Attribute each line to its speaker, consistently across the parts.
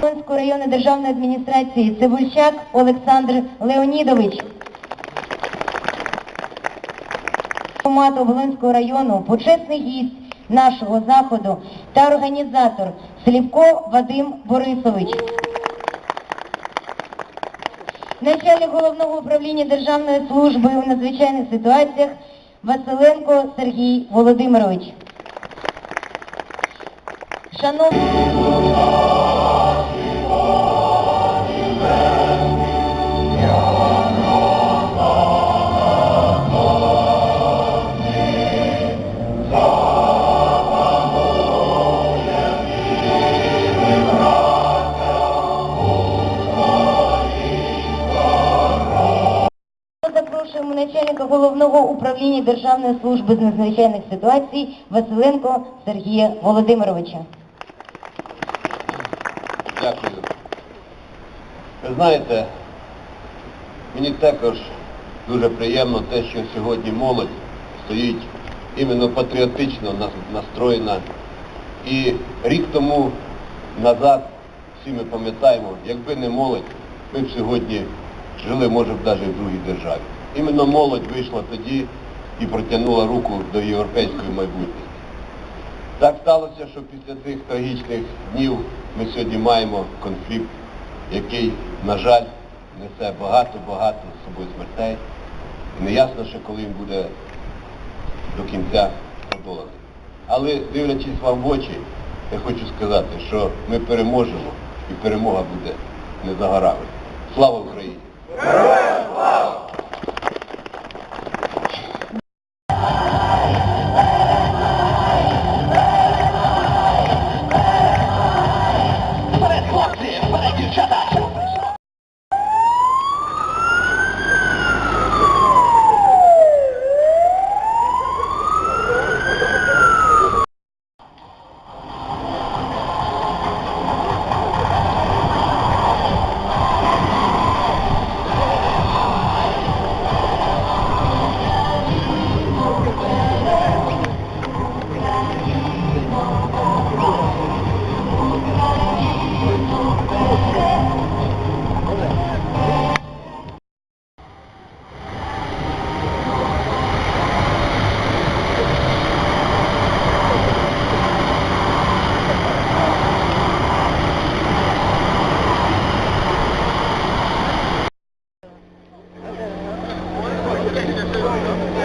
Speaker 1: Волинської районної державної адміністрації Цибульчак Олександр Леонідович. Громад Оболонського району, почесний гість нашого заходу та організатор Слівко Вадим Борисович. Начальник головного управління Державної служби у надзвичайних ситуаціях Василенко Сергій Володимирович. Шановні начальника головного управління Державної служби з надзвичайних ситуацій Василенко Сергія Володимировича.
Speaker 2: Дякую. Ви знаєте, мені також дуже приємно те, що сьогодні молодь стоїть іменно патріотично настроєна. І рік тому назад, всі ми пам'ятаємо, якби не молодь, ми б сьогодні жили, може, б навіть в другій державі. Іменно молодь вийшла тоді і протягнула руку до європейської майбутньості. Так сталося, що після цих трагічних днів ми сьогодні маємо конфлікт, який, на жаль, несе багато-багато з собою смертей. І неясно ще, коли він буде до кінця подоланий. Але дивлячись вам в очі, я хочу сказати, що ми переможемо і перемога буде не за горами. Слава Україні!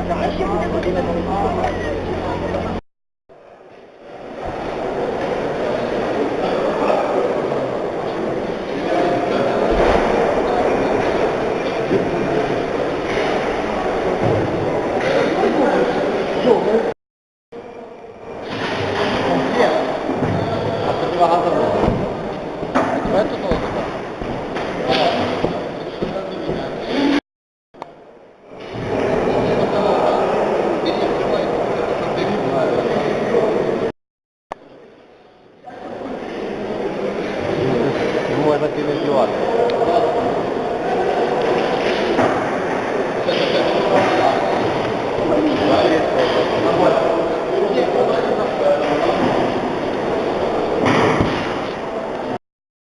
Speaker 2: Спасибо. Gracias.